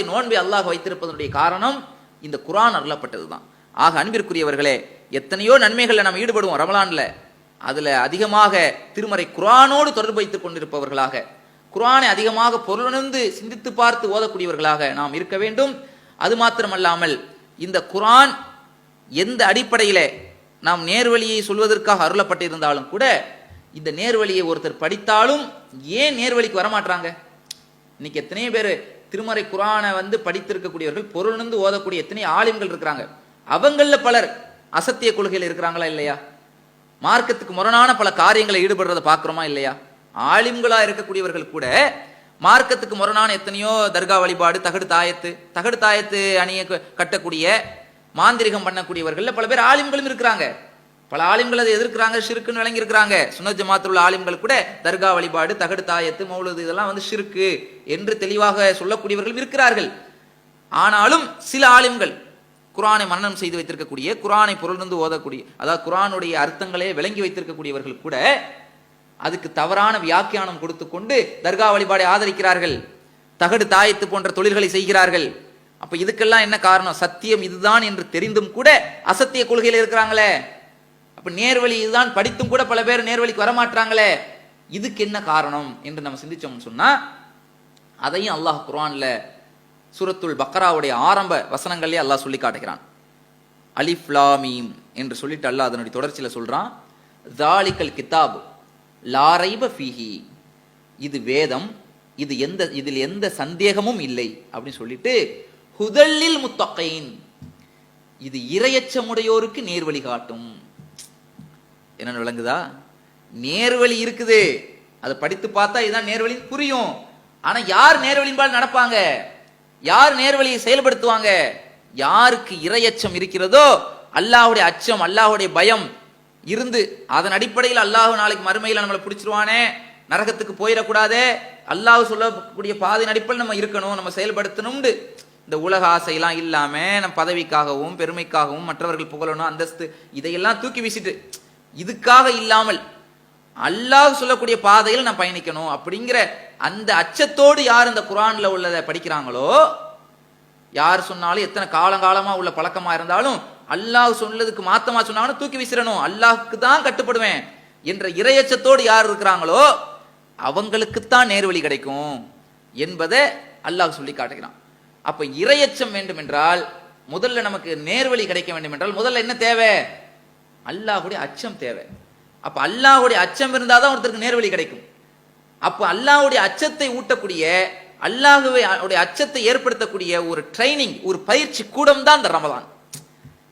நோன்பை அல்லாஹ் வைத்திருப்பதனுடைய காரணம் இந்த குரான் அருளப்பட்டது தான் ஆக அன்பிற்குரியவர்களே எத்தனையோ நன்மைகளில் நம்ம ஈடுபடுவோம் ரமலான்ல. அதுல அதிகமாக திருமறை குரானோடு தொடர்பு வைத்துக் கொண்டிருப்பவர்களாக குரானை அதிகமாக பொருளுணர்ந்து சிந்தித்து பார்த்து ஓதக்கூடியவர்களாக நாம் இருக்க வேண்டும். அது மாத்திரமல்லாமல் இந்த குரான் எந்த அடிப்படையில நாம் நேர்வழியை சொல்வதற்காக அருளப்பட்டிருந்தாலும் கூட இந்த நேர்வழியை ஒருத்தர் படித்தாலும் ஏன் நேர்வழிக்கு வரமாட்டாங்க இன்னைக்கு எத்தனையோ பேர் திருமறை குரானை வந்து படித்திருக்கக்கூடியவர்கள் பொருளுணர்ந்து ஓதக்கூடிய எத்தனை ஆலிம்கள் இருக்கிறாங்க? அவங்களில் பலர் அசத்திய கொள்கையில் இருக்கிறாங்களா இல்லையா? மார்க்கத்துக்கு முரணான பல காரியங்களை ஈடுபடுறதை பார்க்குறோமா இல்லையா? ஆலிம்களாக இருக்கக்கூடியவர்கள் கூட மார்க்கத்துக்கு முரணான எத்தனையோ தர்கா வழிபாடு தகடு தாயத்து தகடு தாயத்து அணிய க- கட்டக்கூடிய மாந்திரிகம் பண்ணக்கூடியவர்களில் பல பேர் ஆலிம்களும் இருக்கிறாங்க. பல ஆலிம்கள் அதை எதிர்க்கிறாங்க ஷிருக்குன்னு விளங்கியிருக்கிறாங்க. சுனத் ஜமாத்தில் உள்ள ஆலிம்கள் கூட தர்கா வழிபாடு தகடு தாயத்து மௌலது இதெல்லாம் வந்து ஷிருக்கு என்று தெளிவாக சொல்லக்கூடியவர்கள் இருக்கிறார்கள். ஆனாலும் சில ஆலிம்கள் குரானை மன்னனம் செய்து வைத்திருக்கக்கூடிய குரானை பொருளிருந்து ஓதக்கூடிய அதாவது குரானுடைய அர்த்தங்களே விளங்கி வைத்திருக்கக்கூடியவர்கள் கூட அதுக்கு தவறான வியாக்கியானம் கொடுத்து கொண்டு தர்கா வழிபாடை ஆதரிக்கிறார்கள். தகடு தாயத்து போன்ற தொழில்களை செய்கிறார்கள். அப்ப இதுக்கெல்லாம் என்ன காரணம்? சத்தியம் இதுதான் என்று தெரிந்தும் கூட அசத்திய கொள்கையில் இருக்கிறாங்களே. அப்போ நேர்வழி இதுதான் படித்தும் கூட பல பேர் நேர்வழிக்கு வரமாட்டாங்களே இதுக்கு என்ன காரணம் என்று நம்ம சிந்திச்சோம்னு சொன்னா அதையும் அல்லாஹ் குர்ஆன்ல சூரத்துல் பக்ராவுடைய ஆரம்ப வசனங்களே அல்லாஹ் சொல்லி காட்டுகிறான். அலிஃப்லாமீம் என்று சொல்லிட்டு அல்லாஹ் அதனுடைய தொடர்ச்சியில சொல்றான். தாலிக்கல் கிதாப் லாரைப ஃபீஹி. இது வேதம் இது எந்த இதில் எந்த சந்தேகமும் இல்லை அப்படின்னு சொல்லிட்டு ஹுதல்லில் முத்தொக்கையின் இது இரையச்சமுடையோருக்கு நேர்வழி காட்டும். என்னென்னு விளங்குதா? நேர்வழி இருக்குது. அதை படித்து பார்த்தா இதுதான் நேர்வழி புரியும். ஆனா யார் நேர்வழின்பால் நடப்பாங்க? யார் நேர்வழியை செயல்படுத்துவாங்க? யாருக்கு இரையச்சம் இருக்கிறதோ அல்லாஹுடைய அச்சம் அல்லாஹ்வுடைய பயம் இருந்து அதன் அடிப்படையில் அல்லாஹு நாளைக்கு மறுமையில் நம்மளை பிடிச்சிருவானே நரகத்துக்கு போயிடக்கூடாதே அல்லாஹ் சொல்லக்கூடிய பாதையின் அடிப்படையில் நம்ம இருக்கணும் நம்ம செயல்படுத்தணும்னு. இந்த உலக ஆசையெல்லாம் இல்லாம நம்ம பதவிக்காகவும் பெருமைக்காகவும் மற்றவர்கள் புகழணும் அந்தஸ்து இதையெல்லாம் தூக்கி வீசிட்டு இதுக்காக இல்லாமல் அல்லாஹ் சொல்லக்கூடிய பாதையில் நான் பயணிக்கணும் அப்படிங்கிற அந்த அச்சத்தோடு யார் இந்த குரான்ல உள்ளதை படிக்கிறாங்களோ யார் சொன்னாலும் எத்தனை காலங்காலமா உள்ள பழக்கமா இருந்தாலும் அல்லாஹ் சொன்னதுக்கு மாத்தமா சொன்னாலும் தூக்கி வீசிடணும். அல்லாஹுக்கு தான் கட்டுப்படுவேன் என்ற இரையச்சத்தோடு யார் இருக்கிறாங்களோ அவங்களுக்குத்தான் நேர்வழி கிடைக்கும் என்பதை அல்லாஹ் சொல்லி காட்டுகிறான். அப்ப இரையச்சம் வேண்டும் என்றால் முதல்ல நமக்கு நேர்வழி கிடைக்க வேண்டும் என்றால் முதல்ல என்ன தேவை? அல்லாஹ்வுடைய அச்சம் தேவை. அப்போ அல்லாஹுடைய அச்சம் இருந்தால் தான் ஒருத்தருக்கு நேர்வழி கிடைக்கும். அப்போ அல்லாஹுடைய அச்சத்தை ஊட்டக்கூடிய அல்லாஹுவை உடைய அச்சத்தை ஏற்படுத்தக்கூடிய ஒரு ட்ரைனிங் ஒரு பயிற்சி கூடம் தான் இந்த ரமதான்.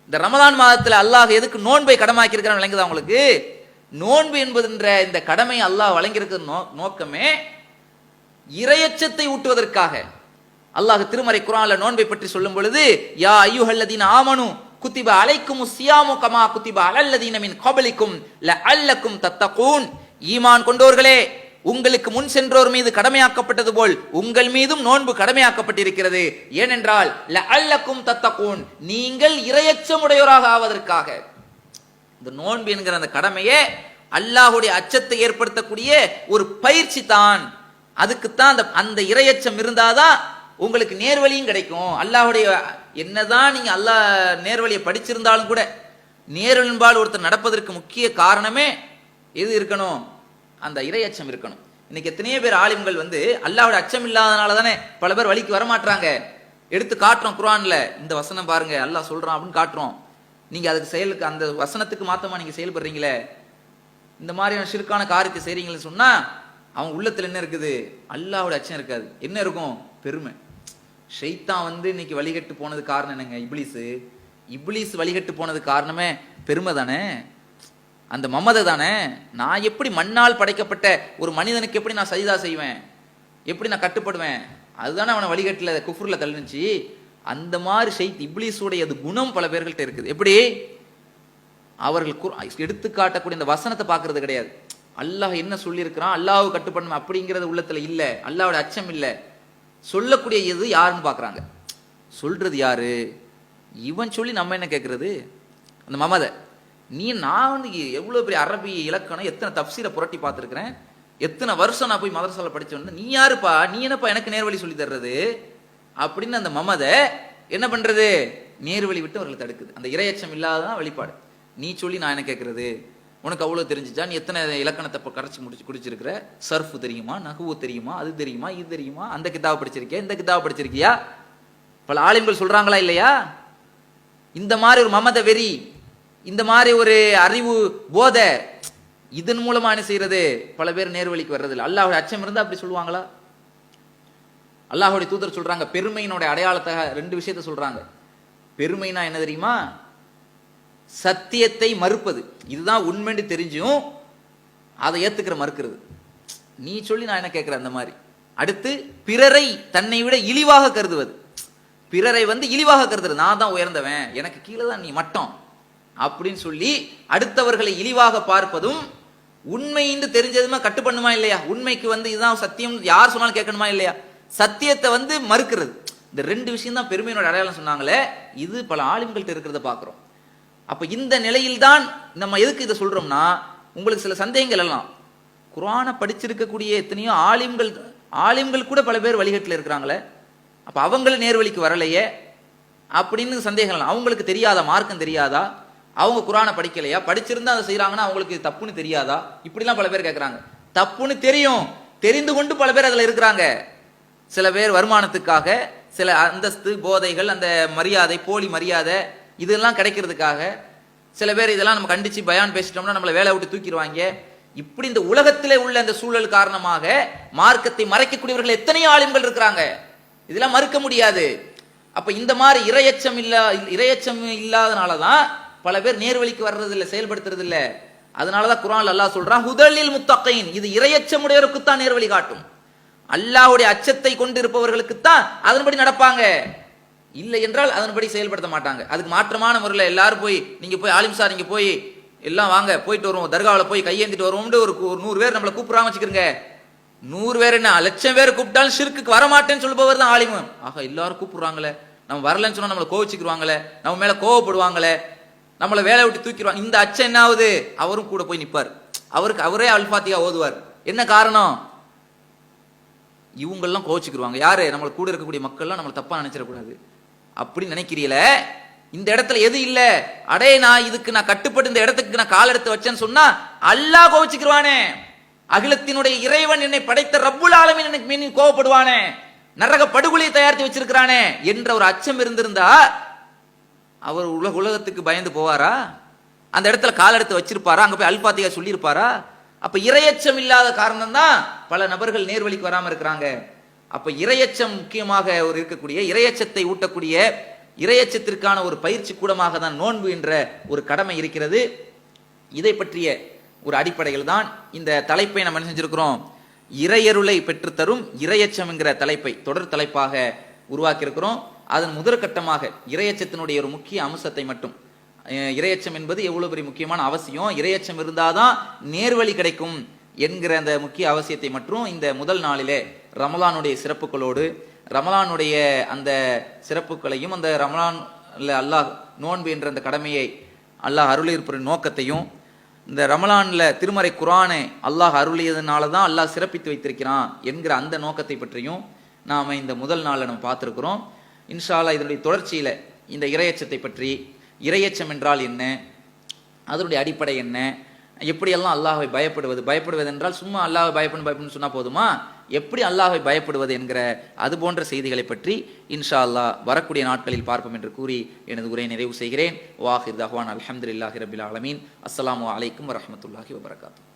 இந்த ரமதான் மாதத்தில் அல்லாஹ் எதுக்கு நோன்பை கடமாக்கியிருக்கிறான் விளங்குதா உங்களுக்கு? நோன்பு என்பதுன்ற இந்த கடமை அல்லாஹ் வழங்கியிருக்கிற நோ நோக்கமே இரையச்சத்தை ஊட்டுவதற்காக. அல்லாஹ் திருமறை குரான்ல நோன்பை பற்றி சொல்லும் பொழுது யா ஐயுஹல்லதீன ஆமனு குத்திப அலைக்கும் சியாமு கமா குத்திப அலல்லதீனமின் மின் ல அல்லக்கும் தத்தகூன். ஈமான் கொண்டோர்களே உங்களுக்கு முன் சென்றோர் மீது கடமையாக்கப்பட்டது போல் உங்கள் மீதும் நோன்பு கடமையாக்கப்பட்டிருக்கிறது. ஏனென்றால் ல அல்லக்கும் தத்தகூன் நீங்கள் இரையச்சமுடையோராக ஆவதற்காக. இந்த நோன்பு என்கிற அந்த கடமையே அல்லாஹுடைய அச்சத்தை ஏற்படுத்தக்கூடிய ஒரு பயிற்சி தான். அதுக்குத்தான் அந்த அந்த இரையச்சம் இருந்தாதான் உங்களுக்கு நேர்வழியும் கிடைக்கும். அல்லாஹுடைய என்னதான் நீங்க அல்லா நேர்வழியை படிச்சிருந்தாலும் கூட நேர்வழின்பால் ஒருத்தர் நடப்பதற்கு முக்கிய காரணமே எது இருக்கணும்? அந்த இறையச்சம் இருக்கணும். இன்னைக்கு எத்தனையோ பேர் ஆலிம்கள் வந்து அல்லாவோட அச்சம் இல்லாதனால தானே பல பேர் வழிக்கு வரமாட்டாங்க எடுத்து காட்டுறோம் குரான்ல இந்த வசனம் பாருங்க அல்லாஹ் சொல்றான் அப்படின்னு காட்டுறோம். நீங்க அதுக்கு செயலுக்கு அந்த வசனத்துக்கு மாத்தமா நீங்க செயல்படுறீங்களே? இந்த மாதிரியான சிறுக்கான காரியத்தை செய்றீங்கன்னு சொன்னா அவன் உள்ளத்துல என்ன இருக்குது? அல்லாவோட அச்சம் இருக்காது. என்ன இருக்கும்? பெருமை. ஷைத்தான் வந்து இன்னைக்கு வழிகட்டு போனது காரணம் என்னங்க? இப்லீஸ் இப்லீஸ் வழிகட்டு போனது காரணமே பெருமை தானே? அந்த மமதை தானே? நான் எப்படி மண்ணால் படைக்கப்பட்ட ஒரு மனிதனுக்கு எப்படி நான் சஜிதா செய்வேன்? எப்படி நான் கட்டுப்படுவேன்? அதுதானே அவனை வழிகட்டில் குஃபுரில் தள்ளுனுச்சு. அந்த மாதிரி ஷைத் இப்ளீஸுடைய அது குணம் பல பேர்கள்ட்ட இருக்குது. எப்படி? அவர்கள் கு எடுத்து காட்டக்கூடிய இந்த வசனத்தை பார்க்கறது கிடையாது. அல்லாஹ் என்ன சொல்லியிருக்கிறான்? அல்லாஹ் கட்டுப்படணும் அப்படிங்கிறது உள்ளத்தில் இல்லை. அல்லாவோட அச்சம் இல்லை. சொல்லக்கூடிய இது யாருன்னு பார்க்குறாங்க. சொல்றது யாரு? இவன் சொல்லி நம்ம என்ன கேட்கறது அந்த மமதை நீ நான் வந்து எவ்வளோ பெரிய அரபி இலக்கணம் எத்தனை தப்சீரை புரட்டி பார்த்துருக்குறேன் எத்தனை வருஷம் நான் போய் மதரசால படிச்சு நீ யாருப்பா? நீ என்னப்பா எனக்கு நேர்வழி சொல்லி தர்றது? அப்படின்னு அந்த மமதை என்ன பண்ணுறது நேர்வழி விட்டு அவர்களை தடுக்குது. அந்த இரையச்சம் இல்லாததான் வெளிப்பாடு. நீ சொல்லி நான் என்ன கேட்கறது உனக்கு அவ்வளோ தெரிஞ்சுச்சா? நீ எத்தனை இலக்கணத்தை இப்போ கரைச்சி முடிச்சு குடிச்சிருக்கிற? சர்ஃப் தெரியுமா? நகுவு தெரியுமா? அது தெரியுமா? இது தெரியுமா? அந்த கிதாப் படிச்சிருக்கியா? இந்த கிதாப் படிச்சிருக்கியா? பல ஆலிம்கள் சொல்றாங்களா இல்லையா? இந்த மாதிரி ஒரு மமத வெறி இந்த மாதிரி ஒரு அறிவு போதை இதன் மூலமாக என்ன செய்யறது? பல பேர் நேர்வழிக்கு வர்றது அல்லாஹுடைய அச்சம் இருந்தா அப்படி சொல்லுவாங்களா? அல்லாஹுடைய தூதர் சொல்றாங்க பெருமையினுடைய அடையாளத்தை ரெண்டு விஷயத்த சொல்றாங்க. பெருமைனா என்ன தெரியுமா? சத்தியத்தை மறுப்பது. இதுதான் உண்மைன்னு தெரிஞ்சும் அதை ஏத்துக்கிற மறுக்கிறது. நீ சொல்லி நான் என்ன கேட்கிறேன் அந்த மாதிரி? அடுத்து பிறரை தன்னை விட இழிவாக கருதுவது. பிறரை வந்து இழிவாக கருதுறது. நான் தான் உயர்ந்தவன். எனக்கு கீழே தான் நீ மட்டம். அப்படின்னு சொல்லி அடுத்தவர்களை இழிவாக பார்ப்பதும் உண்மைன்னு தெரிஞ்சதுமே கட்டு பண்ணுமா இல்லையா? உண்மைக்கு வந்து இதுதான் சத்தியம். யார் சொன்னாலும் கேட்கணுமா இல்லையா? சத்தியத்தை வந்து மறுக்கிறது. இந்த ரெண்டு விஷயம் தான் பெருமையினோட அடையாளம் சொன்னாங்களே இது பல ஆளுங்கள்கிட்ட இருக்கிறத பார்க்குறோம். அப்ப இந்த நிலையில்தான் நம்ம எதுக்கு இதை சொல்றோம்னா உங்களுக்கு சில சந்தேகங்கள் எல்லாம். குரானை படிச்சிருக்கக்கூடிய எத்தனையோ ஆலிம்கள் ஆலிம்கள் கூட பல பேர் வழிகட்டில் இருக்கிறாங்களே. அப்ப அவங்களும் நேர்வழிக்கு வரலையே அப்படின்னு சந்தேகம் எல்லாம். அவங்களுக்கு தெரியாதா? மார்க்கம் தெரியாதா? அவங்க குரானை படிக்கலையா? படிச்சிருந்தா அதை செய்கிறாங்கன்னா அவங்களுக்கு இது தப்புன்னு தெரியாதா? இப்படிலாம் பல பேர் கேட்குறாங்க தப்புன்னு தெரியும். தெரிந்து கொண்டு பல பேர் அதுல இருக்கிறாங்க. சில பேர் வருமானத்துக்காக சில அந்தஸ்து போதைகள் அந்த மரியாதை போலி மரியாதை இதெல்லாம் கிடைக்கிறதுக்காக சில பேர் இதெல்லாம் நம்ம கண்டிச்சு பயான் பேசிட்டோம்னா நம்மளை வேலை விட்டு தூக்கிடுவாங்க. இப்படி இந்த உலகத்திலே உள்ள இந்த சூழல் காரணமாக மார்க்கத்தை மறைக்கக்கூடியவர்கள் எத்தனையோ ஆளுங்கள் இருக்கிறாங்க. இதெல்லாம் மறுக்க முடியாது. அப்ப இந்த மாதிரி இரையச்சம் இல்ல இரையச்சம் இல்லாதனால தான் பல பேர் நேர்வழிக்கு வர்றது இல்ல செயல்படுத்துறது தான் அதனாலதான் குர்ஆன்ல அல்லாஹ் சொல்றான் ஹுதலில் முத்தக்கையின் இது இரையச்சமுடையவருக்குத்தான் நேர்வழி காட்டும். அல்லாஹ்வுடைய அச்சத்தை கொண்டு அதன்படி நடப்பாங்க. இல்லை என்றால் அதன்படி செயல்படுத்த மாட்டாங்க. அதுக்கு மாற்றமான முறையில் எல்லாரும் போய் நீங்க போய் ஆலிம் சார் நீங்கள் போய் எல்லாம் வாங்க போயிட்டு வருவோம். தர்காவில் போய் கையேந்திட்டு வருவோம்னு ஒரு ஒரு நூறு பேர் நம்மளை கூப்பிடாம வச்சுக்கிறங்க நூறு பேர் என்ன லட்சம் பேர் கூப்பிட்டாலும் ஷிர்க்குக்கு வரமாட்டேன்னு சொல்லுபவர் தான் ஆலிமு. ஆக எல்லாரும் கூப்பிடுறாங்களே. நம்ம வரலன்னு சொன்னா நம்மளை கோவிச்சுக்கிருவாங்களே நம்ம மேல கோவப்படுவாங்களே. நம்மளை வேலையை விட்டு தூக்கிடுவாங்க. இந்த அச்சம் என்ன ஆகுது? அவரும் கூட போய் நிற்பார் அவருக்கு அவரே அல்பாத்தியா ஓதுவார். என்ன காரணம்? இவங்கெல்லாம் கோச்சிக்கிருவாங்க யாரு? நம்மளை கூட இருக்கக்கூடிய மக்கள்லாம் நம்மளை தப்பாக நினைச்சிடக்கூடாது. அப்படி நினைக்கிறீல இந்த இடத்துல எது இல்ல? அடே நான் இதுக்கு நான் கட்டுப்பட்டு இந்த இடத்துக்கு நான் கால் எடுத்து வச்சேன்னு சொன்னா அல்லாஹ் கோவிச்சுக்கிருவானே. அகிலத்தினுடைய இறைவன் என்னை படைத்த ரப்புல் ஆலமின் எனக்கு மீன் கோவப்படுவானே. நரக படுகொலையை தயாரித்து வச்சிருக்கிறானே என்ற ஒரு அச்சம் இருந்திருந்தா அவர் உலக உலகத்துக்கு பயந்து போவாரா? அந்த இடத்துல கால் எடுத்து வச்சிருப்பாரா? அங்க போய் அல்பாத்தியா சொல்லியிருப்பாரா? அப்ப இரையச்சம் இல்லாத காரணம் தான் பல நபர்கள் நேர்வழிக்கு வராம இருக்கிறாங்க. அப்ப இரையச்சம் முக்கியமாக ஒரு இருக்கக்கூடிய இரையச்சத்தை ஊட்டக்கூடிய இரையச்சத்திற்கான ஒரு பயிற்சி கூடமாக தான் நோன்பு என்ற ஒரு கடமை இருக்கிறது. இதை பற்றிய ஒரு அடிப்படையில் தான் இந்த தலைப்பை நம்ம என்ன செஞ்சிருக்கிறோம்? இறையருளை பெற்றுத்தரும் இரையச்சம் என்கிற தலைப்பை தொடர் தலைப்பாக உருவாக்கியிருக்கிறோம். அதன் முதற்கட்டமாக இரையச்சத்தினுடைய ஒரு முக்கிய அம்சத்தை மட்டும். இரையச்சம் என்பது எவ்வளவு பெரிய முக்கியமான அவசியம்? இரையச்சம் இருந்தாதான் நேர்வழி கிடைக்கும் என்கிற அந்த முக்கிய அவசியத்தை மற்றும் இந்த முதல் நாளிலே ரமலானுடைய சிறப்புகளோடு ரமலானுடைய அந்த சிறப்புகளையும் அந்த ரமலான்ல அல்லாஹ் நோன்பு என்ற அந்த கடமையை அல்லாஹ் அருளியிருப்ப நோக்கத்தையும் இந்த ரமலானில் திருமறை குரானை அல்லாஹ் அருளியதுனால தான் அல்லாஹ் சிறப்பித்து வைத்திருக்கிறான் என்கிற அந்த நோக்கத்தை பற்றியும் நாம் இந்த முதல் நாளில் நம்ம பார்த்துருக்குறோம். இன்ஷால்லா இதனுடைய தொடர்ச்சியில் இந்த இரையச்சத்தை பற்றி இரையச்சம் என்றால் என்ன அதனுடைய அடிப்படை என்ன எப்படியெல்லாம் அல்லாஹை பயப்படுவது? பயப்படுவது என்றால் சும்மா அல்லாஹை பயப்படும் பயப்படும் சொன்னால் போதுமா? எப்படி அல்லாஹை பயப்படுவது என்கிற அது போன்ற செய்திகளை பற்றி இன்ஷா அல்லாஹ் வரக்கூடிய நாட்களில் பார்ப்போம் என்று கூறி எனது உரையை நிறைவு செய்கிறேன். வாஹிர் தஹ்வான். அல்ஹம்துலில்லாஹி ரபில் ஆலமீன். அஸ்லாம் அலைக்கும் வரமத்துல்லாஹி வபரகாத்தூ